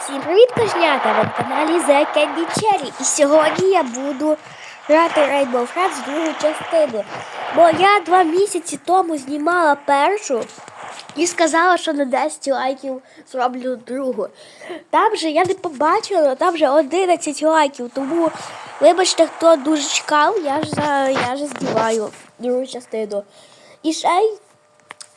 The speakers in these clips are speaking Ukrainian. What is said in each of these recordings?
Всім привіт, кожнята! Ви на каналі The Candy Cherry. І сьогодні я буду грати Rainbow Friends другу частину. Бо я два місяці тому знімала першу і сказала, що на 10 лайків зроблю другу. Там же я не побачила, там вже 11 лайків. Тому, вибачте, хто дуже чекав, я ж я ж знімаю другу частину. І ще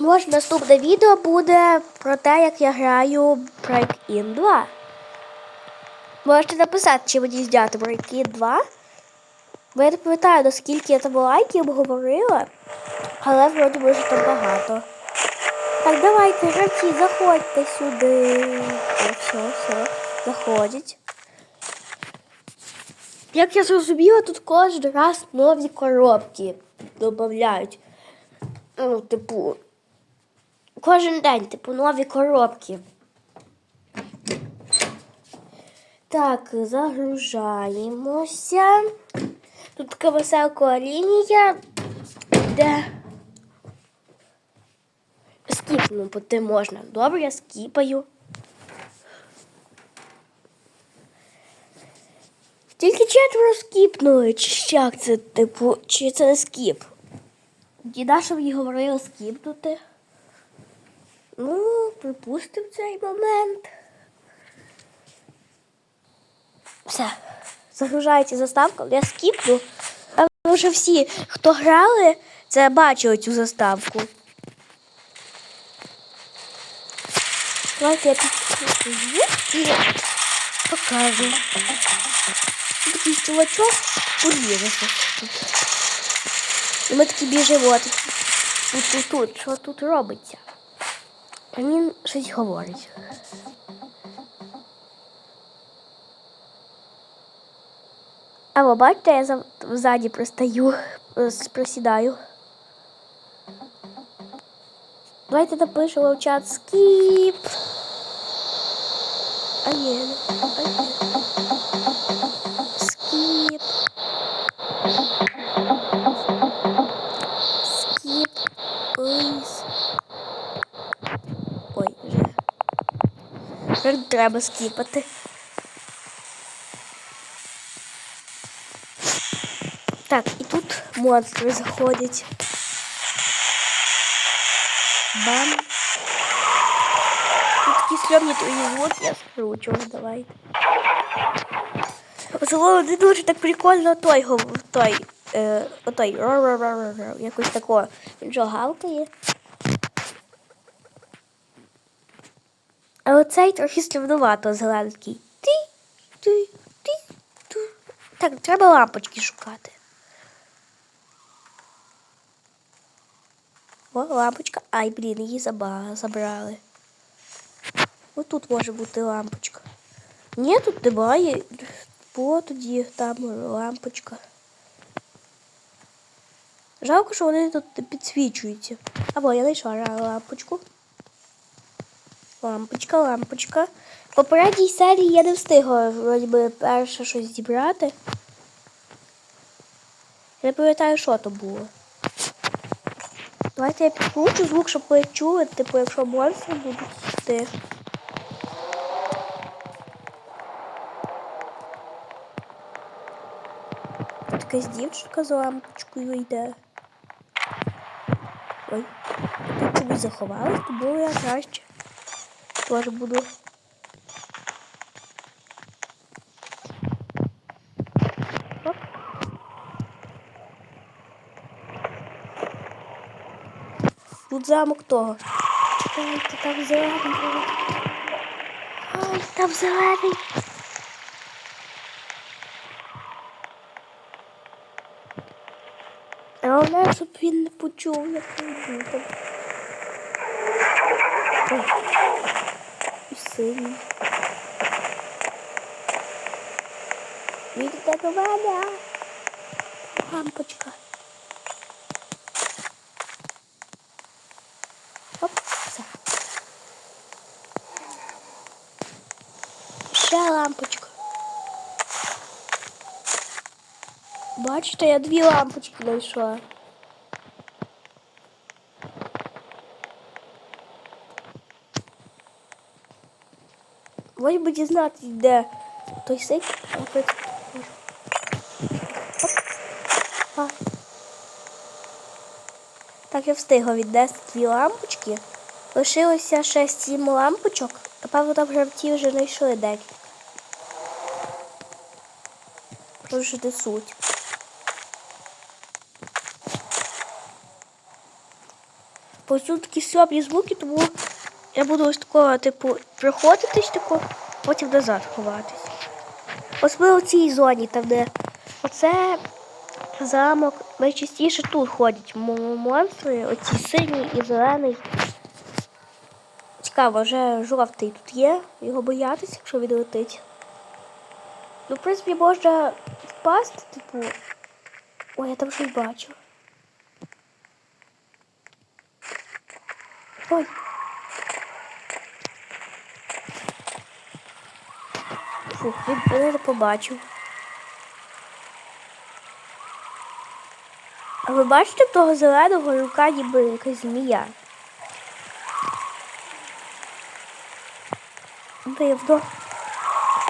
Може, наступне відео буде про те, як я граю Break-In 2. Можете написати, чи мені зняти Break-In 2. Бо я не пам'ятаю, наскільки я там лайків говорила, але вроді може там багато. Так, давайте, гравці, заходьте сюди. О, все, все, заходять. Як я зрозуміла, тут кожен раз нові коробки додають. Ну, типу, Кожен день, типу, нові коробки. Так, загружаємося. Тут така веселка лінія, де скіпнути можна. Добре, я скіпаю. Тільки четверо скіпнули, чи як це, типу, чи це не скіп? Діда, щоб їй говорили скіпнути. Ну, припустив цей момент. Все. Загружається заставка, я скіпну. Але вже всі, хто грали, це бачили цю заставку. Давайте я підкручу і покажу. Такий чувачок тут. І ми такі біжимо. Тут, тут, тут, що тут робиться? А він щось говорить. А ви бачите, я за- ззаді пристаю, е, присідаю. Давайте напишемо в чат скіп. А є, а є. Не треба скіпати. Так, і тут монстри заходять. Бам. Тут такі стрьомні твої вот, я скажу, чого давайте. Особливо не дуже так прикольно той той. Е, отой ро-ро-ро-ро-ро, якось такого. Він що гавкає. А оцей трохи стрімнувато зеленький. Ти, ти, ти, ти. Так, треба лампочки шукати. О, лампочка. Ай, блін, її забрали. Ось тут може бути лампочка. Ні, тут немає. Бо тоді там лампочка. Жалко, що вони тут підсвічуються. Або я знайшла лампочку. Лампочка, лампочка. Попередній серії я не встигла вроді би перше щось зібрати. Я пам'ятаю, що то було. Давайте я підкручу звук, щоб ви чули, типу, якщо монстри будуть йти. Якась дівчинка з лампочкою йде. Ой, тут чомусь заховалась, то було я краще. Теж буду. Тут замок того. Чекайте, там зелений. Ой, там зелений. Головне, щоб він не почув, як йду там. Ой. І синій. Відійте до мене. Лампочка. Оп, все. Ще лампочка. Бачите, я дві лампочки знайшла. Ось би дізнатися, де той сик. Наприклад. Оп. Так, я встигла віднести дві лампочки. Лишилося ще сім лампочок. Напевно, там ті вже знайшли декілька. Де суть. Почув такі слабі звуки, тому я буду ось такого, типу, проходитись тако, потім назад ховатись. Ось ми у цій зоні, там де оце замок. Найчастіше тут ходять монстри, оці синій і зелений. Цікаво, вже жовтий тут є, його боятися, якщо він летить. Ну, в принципі, можна впасти, типу. Ой, я там щось бачу. Ой. Фух, він мене не побачив. А ви бачите в того зеленого рука ніби якась змія? Дивно.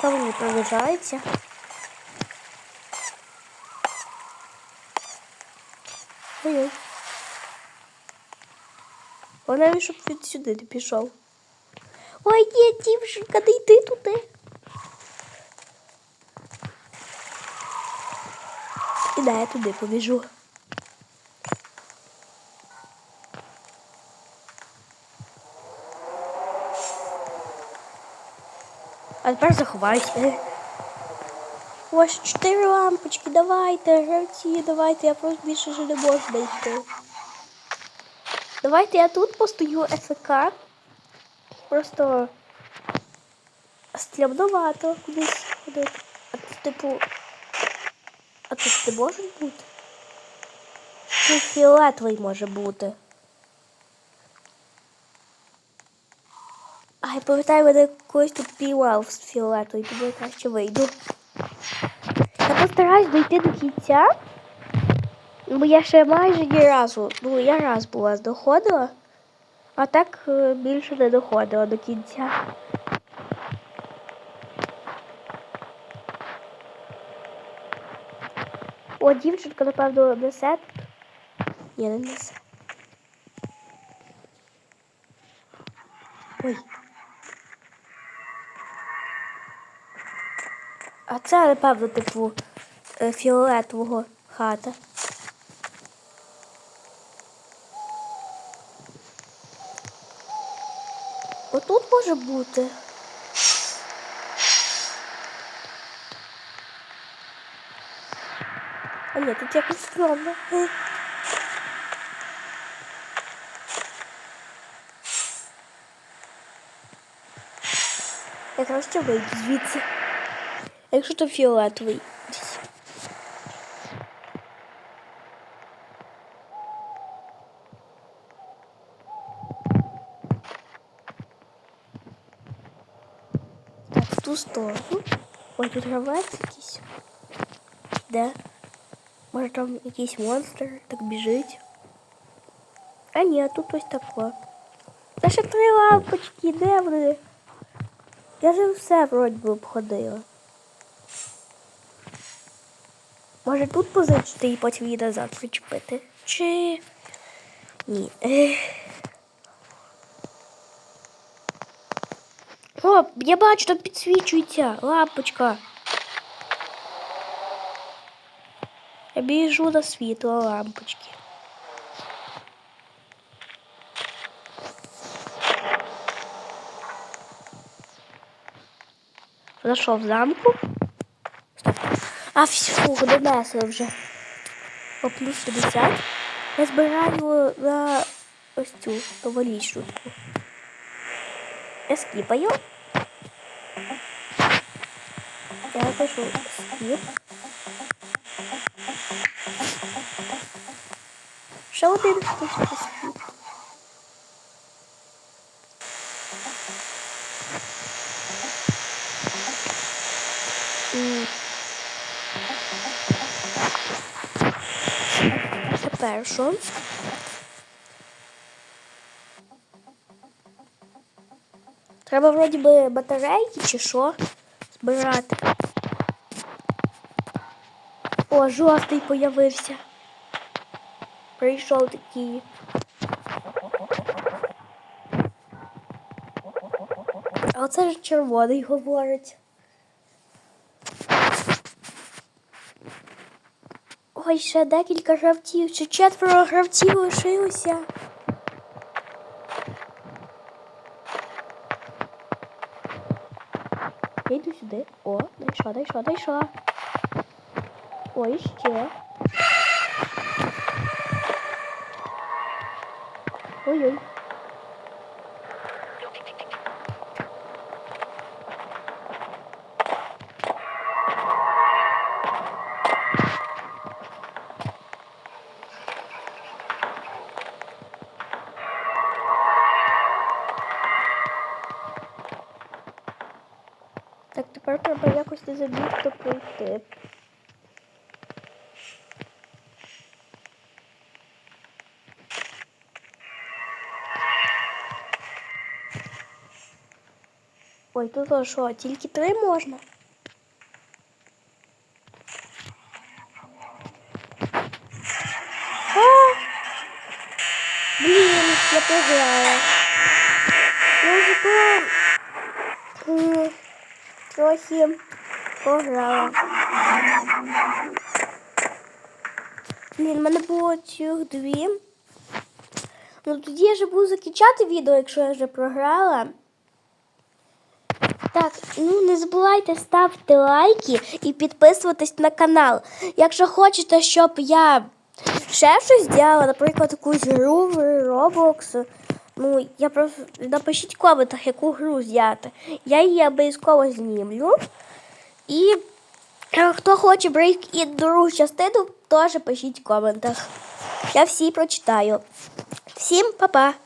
Там мені приближається. Ой-ой. Вона щоб він сюди не пішов. Ой, ні, дівчинка, не йди туди. Да, я туди побіжу. А тепер заховайся. Ось чотири лампочки, давайте, гравці, давайте, я просто більше вже не можу знайти. Давайте я тут постою СК. Просто стрімновато кудись ходити. Типу. А тут не може бути? Тут фіолетовий може бути. А я пам'ятаю, мене когось тут піймав з фіолетовий, тому я краще вийду. Я постараюсь дойти до кінця. Бо я ще майже ні разу. Ну, я раз була доходила, а так е, більше не доходила до кінця. О, дівчинка, напевно, несе. Ні, не несе. Ой. А це, напевно, типу е, фіолетового хата. Отут може бути. А ні, тут якось стрьомно. Е. Я краще вийду звідси. А Якщо то фіолетовий. десь. Так, в ту сторону. Ой, тут гравець якийсь. Де? Може там якийсь монстр так біжить. А ні, тут ось тако. Та ще три лампочки, де вони? Я вже все вроді би обходила. Може тут позичити і потім її назад причепити? Чи ні? О, я бачу, там підсвічується лампочка. Я біжу на світло лампочки. Що, в замку? А, фу, донесли вже. По плюс 50. Я збираю на ось цю таку. Я скіпаю. Я пишу скіп. Ще один. М. Тепер що? Треба вроді би батарейки чи що збирати. О, жовтий появився. Прийшов такий. А оце ж червоний говорить. Ой, ще декілька гравців, ще четверо гравців лишилося. Я йду сюди. О, дійшла, дійшла, дійшла. Ой, ще. Ой-ой. Так, тепер треба якось не забігти пройти. Ой, тут що, тільки три можна? А! Блін, я програла. Я вже то трохи програла. Блін, в мене було цих дві. Ну тоді я вже буду закінчати відео, якщо я вже програла. Так, ну не забувайте ставити лайки і підписуватись на канал. Якщо хочете, щоб я ще щось зробила, наприклад, якусь гру в Roblox, ну я просто напишіть в коментах, яку гру зняти. Я її обов'язково знімлю. І е, хто хоче Break-In другу частину, теж пишіть в коментах. Я всі прочитаю. Всім па-па!